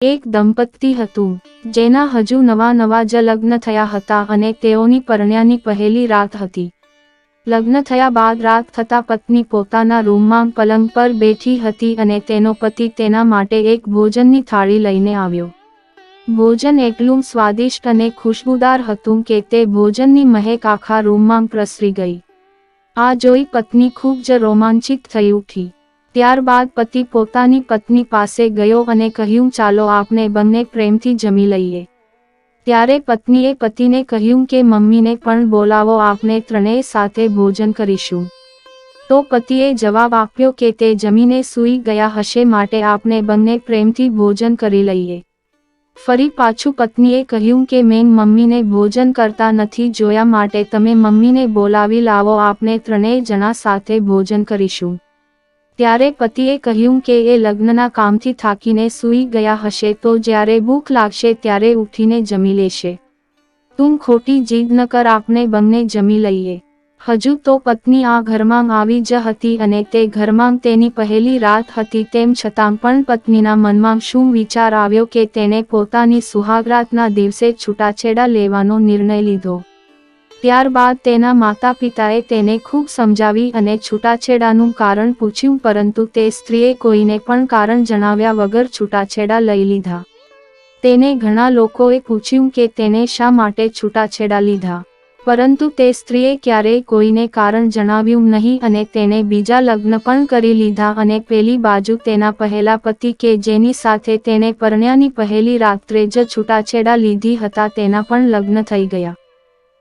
એક દંપતી હતું, જેના હજુ નવા નવા જ લગ્ન થયા હતા અને તેઓની પરણ્યાની પહેલી રાત હતી. લગ્ન થયા બાદ રાત થતા પત્ની પોતાના રૂમમાં પલંગ પર બેઠી હતી અને તેનો પતિ તેના માટે એક ભોજનની થાળી લઈને આવ્યો. ભોજન એટલું સ્વાદિષ્ટ અને ખુશ્બુદાર હતું કે તે ભોજનની મહેક આખા રૂમમાં પ્રસરી ગઈ. આ જોઈ પત્ની ખૂબ જ રોમાંચિત થઈ ઉઠી. ત્યારબાદ પતિ પોતાની પત્ની પાસે ગયો અને કહ્યું, ચાલો આપણે બંને પ્રેમથી જમી લઈએ. ત્યારે પત્નીએ પતિને કહ્યું કે, મમ્મીને પણ બોલાવો આપણે ત્રણેય સાથે ભોજન કરીશું. તો પતિએ જવાબ આપ્યો કે, તે જમીને સૂઈ ગયા હશે, માટે આપણે બંને પ્રેમથી ભોજન કરી લઈએ. ફરી પાછું પત્નીએ કહ્યું કે, મેં મમ્મીને ભોજન કરતા નથી જોયા, માટે તમે મમ્મીને બોલાવી લાવો આપણે ત્રણેય જણા સાથે ભોજન કરીશું. ત્યારે પતિએ કહ્યું કે એ લગ્નના કામથી થાકીને સૂઈ ગયા હશે તો જ્યારે ભૂખ લાગશે ત્યારે ઉઠીને જમી લેશે. તું ખોટી જીદ ન કર, આપણે બંને જમી લઈએ. હજુ તો પત્ની આ ઘરમાં આવી જ હતી અને તે ઘરમાં તેની પહેલી રાત હતી, તેમ છતાં પણ પત્નીના મનમાં શું વિચાર આવ્યો કે તેણે પોતાની સુહાગરાતના દિવસે છૂટાછેડા લેવાનો નિર્ણય લીધો. ત્યારબાદ તેના માતા પિતાએ તેને ખૂબ સમજાવી અને છૂટાછેડાનું કારણ પૂછ્યું, પરંતુ તે સ્ત્રીએ કોઈને પણ કારણ જણાવ્યા વગર છૂટાછેડા લઈ લીધા. તેને ઘણા લોકોએ પૂછ્યું કે તેને શા માટે છૂટાછેડા લીધા. પરંતુ તે સ્ત્રીએ ક્યારેય કોઈને કારણ જણાવ્યું નહીં અને તેને બીજા લગ્ન પણ કરી લીધા અને પેલી બાજુ તેના પહેલા પતિ કે જેની સાથે તેણે પરણ્યાની પહેલી રાત્રે જ છૂટાછેડા લીધી હતા તેના પણ લગ્ન થઈ ગયા.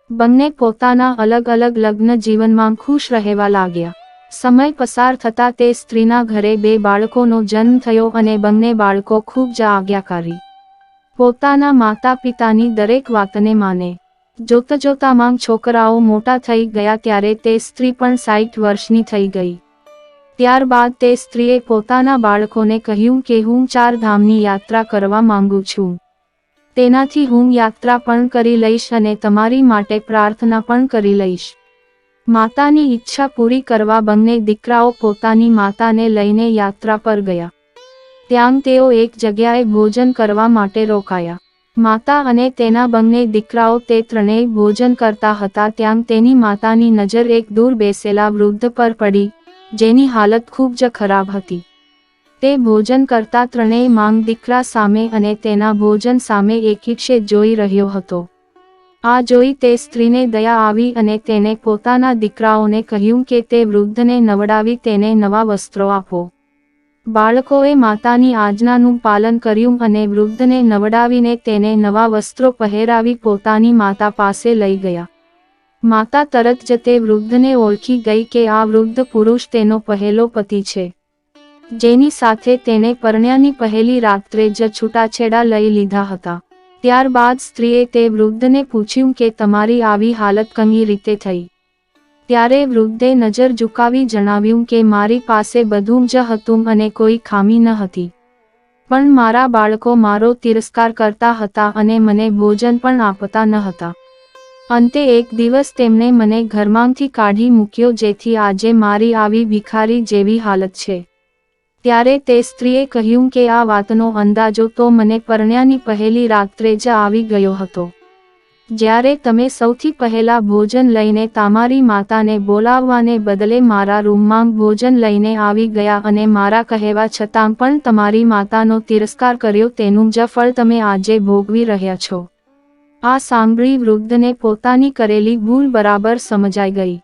બંને પોતાના અલગ અલગ લગ્ન જીવનમાં ખુશ રહેવા લાગ્યા. સમય પસાર થતા તે સ્ત્રીના ઘરે બે બાળકોનો જન્મ થયો અને બંને બાળકો ખૂબ જ આજ્ઞાકારી પોતાના માતા પિતાની દરેક વાતને માને. જોતા જોતામાં છોકરાઓ મોટા થઈ ગયા ત્યારે તે સ્ત્રી પણ સાઠ વર્ષની થઈ ગઈ. ત્યારબાદ તે સ્ત્રીએ પોતાના બાળકોને કહ્યું કે હું ચાર ધામની યાત્રા કરવા માંગુ છું. તેનાથી હું યાત્રા પણ કરી લઈશ અને તમારી માટે પ્રાર્થના પણ કરી લઈશ. માતાની ઈચ્છા પૂરી કરવા બંને દીકરાઓ પોતાની માતાને લઈને યાત્રા પર ગયા. ત્યાં તેઓ એક જગ્યાએ ભોજન કરવા માટે રોકાયા. માતા અને તેના બંને દીકરાઓ તે ત્રણેય ભોજન કરતા હતા ત્યાં તેની માતાની નજર એક દૂર બેસેલા વૃદ્ધ પર પડી, જેની હાલત ખૂબ જ ખરાબ હતી. તે ભોજન કરતા ત્રણેય માંગ દીકરા સામે અને તેના ભોજન સામે એકીક્ષે જોઈ રહ્યો હતો. આ જોઈ તે સ્ત્રીને દયા આવી અને તેને પોતાના દીકરાઓને કહ્યું કે તે વૃદ્ધને નવડાવી તેને નવા વસ્ત્રો આપો. બાળકોએ માતાની આજ્ઞાનું પાલન કર્યું અને વૃદ્ધને નવડાવીને તેને નવા વસ્ત્રો પહેરાવી પોતાની માતા પાસે લઈ ગયા. માતા તરત જ તે વૃદ્ધને ઓળખી ગઈ કે આ વૃદ્ધ પુરુષ તેનો પહેલો પતિ છે. જેની સાથે તેને પરણ્યાની પહેલી રાત્રે જ છૂટાછેડા લઈ લીધા હતા. ત્યારબાદ સ્ત્રીએ તે વૃદ્ધને પૂછ્યું કે તમારી આવી હાલત કમી રીતે થઈ? ત્યારે વૃદ્ધે નજર ઝુકાવી જણાવ્યું કે મારી પાસે બધું જ હતું અને કોઈ ખામી ન હતી. પણ મારા બાળકો મારો તિરસ્કાર કરતા હતા અને મને ભોજન પણ આપતા ન હતા. અંતે એક દિવસ તેમણે મને ઘરમાંથી કાઢી મૂક્યો જેથી આજે મારી આવી ભિખારી જેવી હાલત છે. ત્યારે તે સ્ત્રીએ કહ્યું કે આ વાતનો અંદાજો તો મને પરણ્યાની પહેલી રાત્રે જ આવી ગયો હતો. જ્યારે તમે સૌથી પહેલા ભોજન લઈને તમારી માતાને બોલાવવાને બદલે મારા રૂમમાં ભોજન લઈને આવી ગયા અને મારા કહેવા છતાં પણ તમારી માતાનો તિરસ્કાર કર્યો તેનું જ ફળ તમે આજે ભોગવી રહ્યા છો. આ સાંભળી વૃદ્ધને પોતાની કરેલી ભૂલ બરાબર સમજાઈ ગઈ.